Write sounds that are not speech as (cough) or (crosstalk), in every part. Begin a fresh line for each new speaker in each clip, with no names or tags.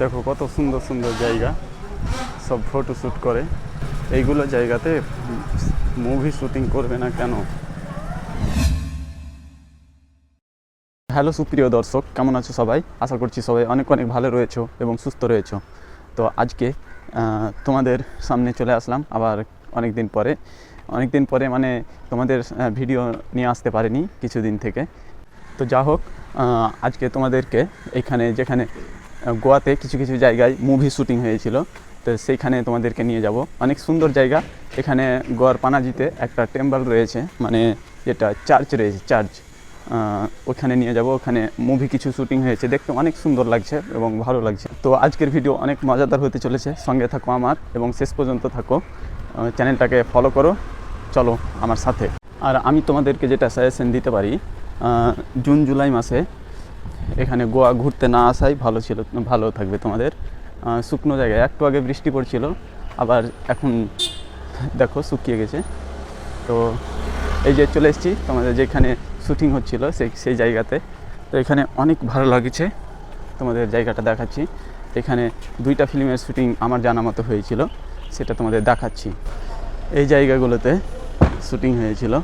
দেখো কত সুন্দর সুন্দর জায়গা। সব ফটো শ্যুট করে। এইগুলো জায়গাতে মুভি শ্যুটিং করবে না কেন? হ্যালো সুপ্রিয় দর্শক, কেমন আছো সবাই? আশা করছি সবাই অনেক অনেক ভালো রয়েছো এবং সুস্থ রয়েছো। তো আজকে তোমাদের সামনে চলে আসলাম আবার অনেক দিন পরে। অনেক দিন পরে মানে তোমাদের ভিডিও নিয়ে আসতে পারিনি কিছুদিন থেকে। তো যা হোক আজকে তোমাদেরকে এখানে যেখানে গোয়াতে কিছু কিছু জায়গায় মুভি শুটিং হয়েছিল। তো সেইখানে তোমাদেরকে নিয়ে যাব। অনেক সুন্দর জায়গা। এখানে গোয়ার পানাজিতে একটা টেম্পল রয়েছে মানে যেটা চার্চ রয়েছে চার্চ ওখানে নিয়ে যাব। ওখানে মুভি কিছু শুটিং হয়েছে। দেখতে অনেক সুন্দর লাগছে এবং ভালো লাগছে। তো আজকের ভিডিও অনেক মজাদার হতে চলেছে। সঙ্গে থাকো আমার এবং শেষ পর্যন্ত থাকো। চ্যানেলটাকে ফলো করো। চলো আমার সাথে। আর আমি তোমাদেরকে যেটা সাজেশন দিতে পারি জুন, জুলাই মাসে এখানে গোয়া ঘুরতে না আসাই ভালো ছিল, ভালো থাকবে তোমাদের। শুকনো জায়গায়, একটু আগে বৃষ্টি পড়ছিল, আবার এখন দেখো শুকিয়ে গেছে। তো এই যে চলে এসেছি, তোমাদের যেখানে শুটিং হচ্ছিল সেই সেই জায়গাতে। তো এখানে অনেক ভালো লাগছে, তোমাদের জায়গাটা দেখাচ্ছি। এখানে দুইটা ফিল্মের শুটিং আমার জানা মতো হয়েছিল, সেটা তোমাদের দেখাচ্ছি। এই জায়গাগুলোতে শুটিং হয়েছিল।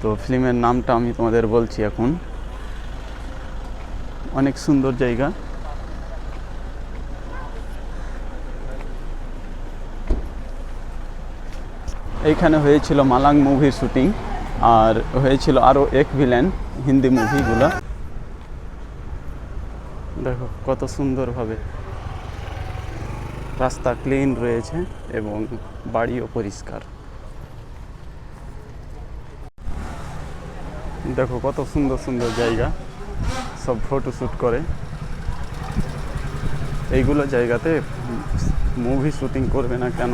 তো ফিল্মের নামটা আমি তোমাদের বলছি এখন। অনেক সুন্দর জায়গা। এইখানে হয়েছিল মালাং মুভির শুটিং, আর হয়েছিল আরও এক ভিলেন হিন্দি মুভিগুলো। দেখো, কত সুন্দরভাবে রাস্তা ক্লিন রয়েছে এবং বাড়িও পরিষ্কার। দেখো, কত সুন্দর সুন্দর জায়গা। সব ফটো শ্যুট করে। এইগুলো জায়গাতে মুভি শুটিং করবে না কেন?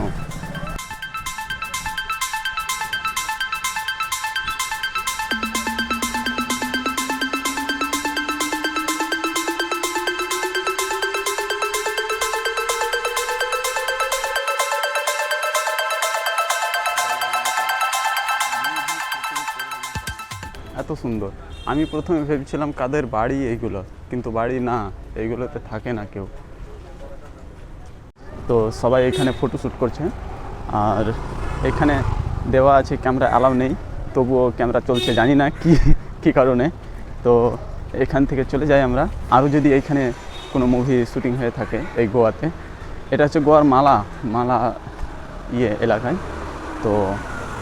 এত সুন্দর। আমি প্রথমে ভেবেছিলাম কাদের বাড়ি এইগুলো, কিন্তু বাড়ি না, এইগুলোতে থাকে না কেউ। তো সবাই এখানে ফটো শ্যুট করছে। আর এখানে দেওয়া আছে ক্যামেরা অ্যালাউ নেই, তবুও ক্যামেরা চলছে, জানি না কি, কী কারণে। তো এখান থেকে চলে যাই আমরা। আরও যদি এখানে কোনো মুভি শ্যুটিং হয়ে থাকে এই গোয়াতে, এটা হচ্ছে গোয়ার মালা মালা ইয়ে এলাকায়। তো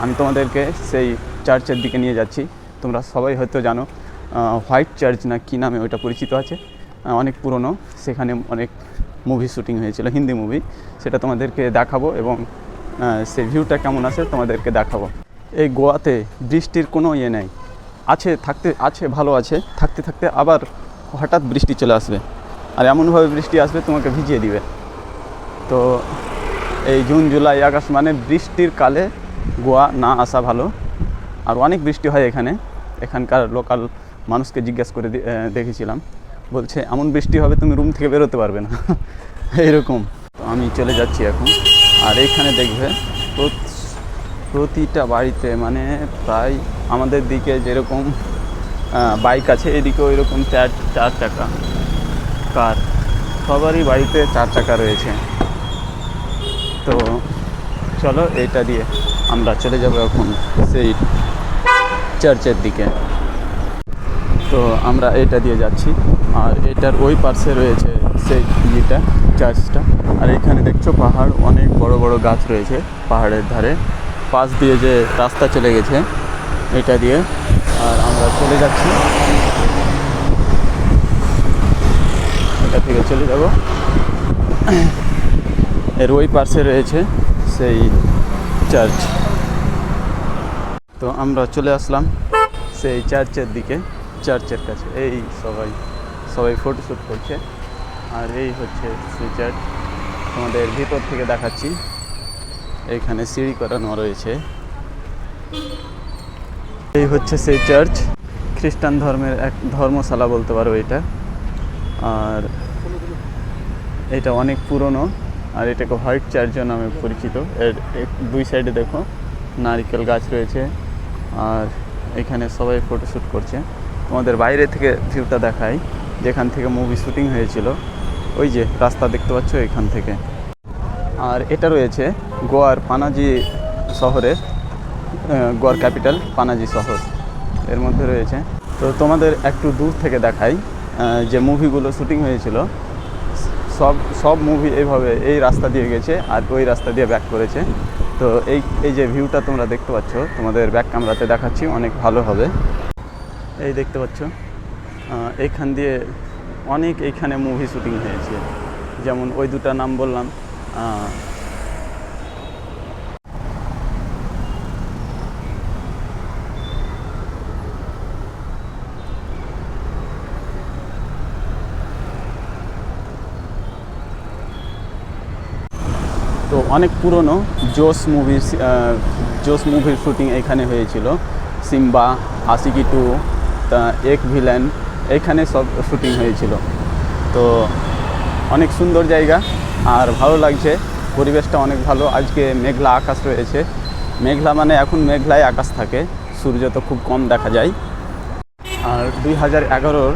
আমি তোমাদেরকে সেই চার্চের দিকে নিয়ে যাচ্ছি। তোমরা সবাই হয়তো জানো হোয়াইট চার্চ না কী নামে ওইটা পরিচিত আছে। অনেক পুরনো, সেখানে অনেক মুভি শুটিং হয়েছিল, হিন্দি মুভি সেটা তোমাদেরকে দেখাবো এবং সে ভিউটা কেমন আছে তোমাদেরকে দেখাবো। এই গোয়াতে বৃষ্টির কোনো ইয়ে নেই। আছে, থাকতে, আছে, ভালো আছে। থাকতে থাকতে আবার হঠাৎ বৃষ্টি চলে আসবে। আর এমনভাবে বৃষ্টি আসবে, তোমাকে ভিজিয়ে দিবে। তো এই জুন, জুলাই, আগস্ট মানে বৃষ্টির কালে গোয়া না আসা ভালো। আর অনেক বৃষ্টি হয় এখানে। এখানকার লোকাল মানুষকে জিজ্ঞেস করে দেখেছিলাম। বলছে, এমন বৃষ্টি হবে, তুমি রুম থেকে বেরোতে পারবে না। (laughs) এইরকম। তো আমি চলে যাচ্ছি এখন। আর এইখানে দেখবে প্রতিটা বাড়িতে মানে প্রায় আমাদের দিকে যেরকম বাইক আছে, এদিকেও এরকম চার চার চাকা। কার? সবারই বাড়িতে চার চাকা রয়েছে। তো চলো, এটা দিয়ে আমরা চলে যাব এখন সেই চার্চের দিকে। তো আমরা এটা দিয়ে যাচ্ছি। আর এটার ওই পাশে রয়েছে সেই ইয়েটা, চার্চটা। আর এখানে দেখছ পাহাড়, অনেক বড় বড় গাছ রয়েছে পাহাড়ের ধারে। পাশ দিয়ে যে রাস্তা চলে গেছে, এটা দিয়ে। আর আমরা চলে যাচ্ছি। এটা থেকে চলে যাব। এর ওই পাশে রয়েছে সেই চার্চ। তো আমরা চলে আসলাম সেই চার্চের দিকে, চার্চের কাছে। এই সবাই সবাই ফটো শ্যুট করছে। আর এই হচ্ছে সেই চার্চ। তোমাদের ভিতর থেকে দেখাচ্ছি। এখানে সিঁড়ি করানো রয়েছে। এই হচ্ছে সেই চার্চ। খ্রিস্টান ধর্মের এক ধর্মশালা বলতে পারো এটা। আর এটা অনেক পুরনো। আর এটাকে হোয়াইট চার্চ নামে পরিচিত। এর দুই সাইডে দেখো। নারিকেল গাছ রয়েছে। আর এখানে সবাই ফটোশ্যুট করছে। তোমাদের বাইরে থেকে ভিউটা দেখাই, যেখান থেকে মুভি শুটিং হয়েছিল। ওই যে রাস্তা দেখতে পাচ্ছ এখান থেকে। আর এটা রয়েছে গোয়ার পানাজি শহরের গোয়ার ক্যাপিটাল পানাজি শহর। এর মধ্যে রয়েছে। তো তোমাদের একটু দূর থেকে দেখাই যে মুভিগুলো শুটিং হয়েছিল। সব সব মুভি এইভাবে এই রাস্তা দিয়ে গেছে আর ওই রাস্তা দিয়ে ব্যাক করেছে। তো এই এই যে ভিউটা তোমরা দেখতে পাচ্ছ, তোমাদের ব্যাক ক্যামেরাতে দেখাচ্ছি, অনেক ভালো হবে। এই দেখতে পাচ্ছ এইখান দিয়ে অনেক এইখানে মুভি শুটিং হয়েছে। যেমন ওই দুটা নাম বললাম অনেক পুরনো জোস মুভি জোস মুভির শুটিং এখানে হয়েছিল। সিম্বা, আশিকি টু, তা এক ভিলেন, এখানে সব শুটিং হয়েছিল। তো অনেক সুন্দর জায়গা, আর ভালো লাগছে। পরিবেশটা অনেক ভালো। আজকে মেঘলা আকাশ রয়েছে। মেঘলা মানে এখন মেঘলায় আকাশ থাকে। সূর্য তো খুব কম দেখা যায়। আর দুই হাজার এগারোর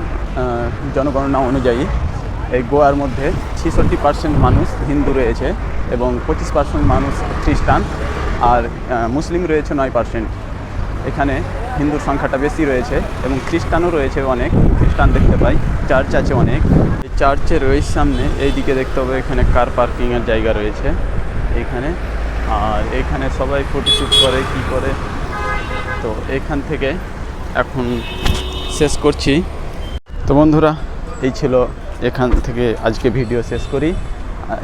জনগণনা অনুযায়ী এই গোয়ার মধ্যে ছেষট্টি পার্সেন্ট মানুষ হিন্দু রয়েছে। এবং পঁচিশ পার্সেন্ট মানুষ খ্রিস্টান আর মুসলিম রয়েছে নয় পার্সেন্ট এখানে হিন্দুর সংখ্যাটা বেশি রয়েছে এবং খ্রিস্টানও রয়েছে অনেক, খ্রিস্টান দেখতে পাই, চার্চ আছে অনেক। এই চার্চের ওই সামনে এই দিকে দেখতে হবে, এখানে কার পার্কিংয়ের জায়গা রয়েছে এখানে আর এখানে সবাই ফটোশ্যুট করে, কি করে। তো এখান থেকে এখন শেষ করছি। তো বন্ধুরা, এই ছিল এখান থেকে আজকে ভিডিও শেষ করি।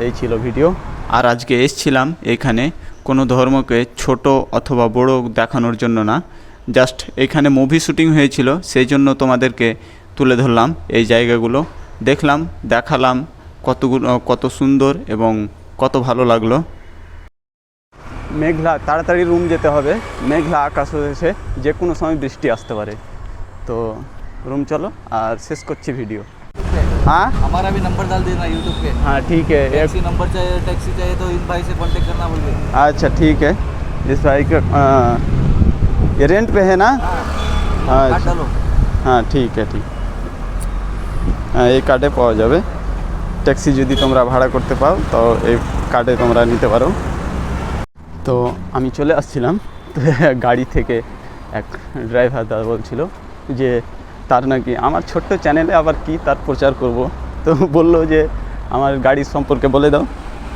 এই ছিল ভিডিও। আর আজকে এসছিলাম এখানে কোনো ধর্মকে ছোট অথবা বড় দেখানোর জন্য না। জাস্ট এখানে মুভি শুটিং হয়েছিল, সেই জন্য তোমাদেরকে তুলে ধরলাম এই জায়গাগুলো। দেখলাম, দেখালাম কতগুলো, কত সুন্দর এবং কত ভালো লাগল। মেঘলা, তাড়াতাড়ি রুম যেতে হবে। মেঘলা আকাশ হয়েছে, যে কোনো সময় বৃষ্টি আসতে পারে। তো রুম চলো, আর শেষ করছি ভিডিও हाँ
हमारा भी नंबर डाल देना यूट्यूब पे
हाँ ठीक है एक
टैक्सी नंबर चाहिए टैक्सी चाहिए तो इन भाई से कांटेक्ट करना बोलिए
अच्छा ठीक है इस भाई का अ, ये रेंट पे है ना
कार्ड
अच्छा
डालो
হ্যাঁ ঠিক আছে ঠিক হ্যাঁ এই কার্ডে পাওয়া যাবে ট্যাক্সি যদি তোমরা ভাড়া করতে পাও তো এই কার্ডে তোমরা নিতে পারো তো আমি চলে আসছিলাম তো গাড়ি থেকে এক ড্রাইভার দাদা বলছিল যে তার নাকি আমার ছোট্ট চ্যানেলে আবার কি তার প্রচার করব? তো বলল যে, আমার গাড়ির সম্পর্কে বলে দাও,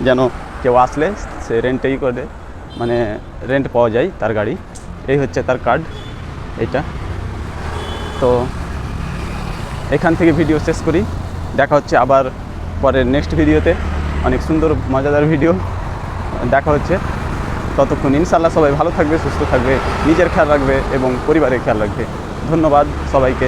যেন কেউ আসলে সে রেন্টেই করে মানে রেন্ট পাওয়া যায় তার গাড়ি। এই হচ্ছে তার কার্ড এটা তো এখান থেকে ভিডিও শেষ করি। দেখা হচ্ছে আবার পরের নেক্সট ভিডিওতে অনেক সুন্দর, মজাদার ভিডিও দেখা হচ্ছে। ততক্ষণ ইনশাল্লাহ সবাই ভালো থাকবে, সুস্থ থাকবে, নিজের খেয়াল রাখবে এবং পরিবারের খেয়াল রাখবে। ধন্যবাদ সবাইকে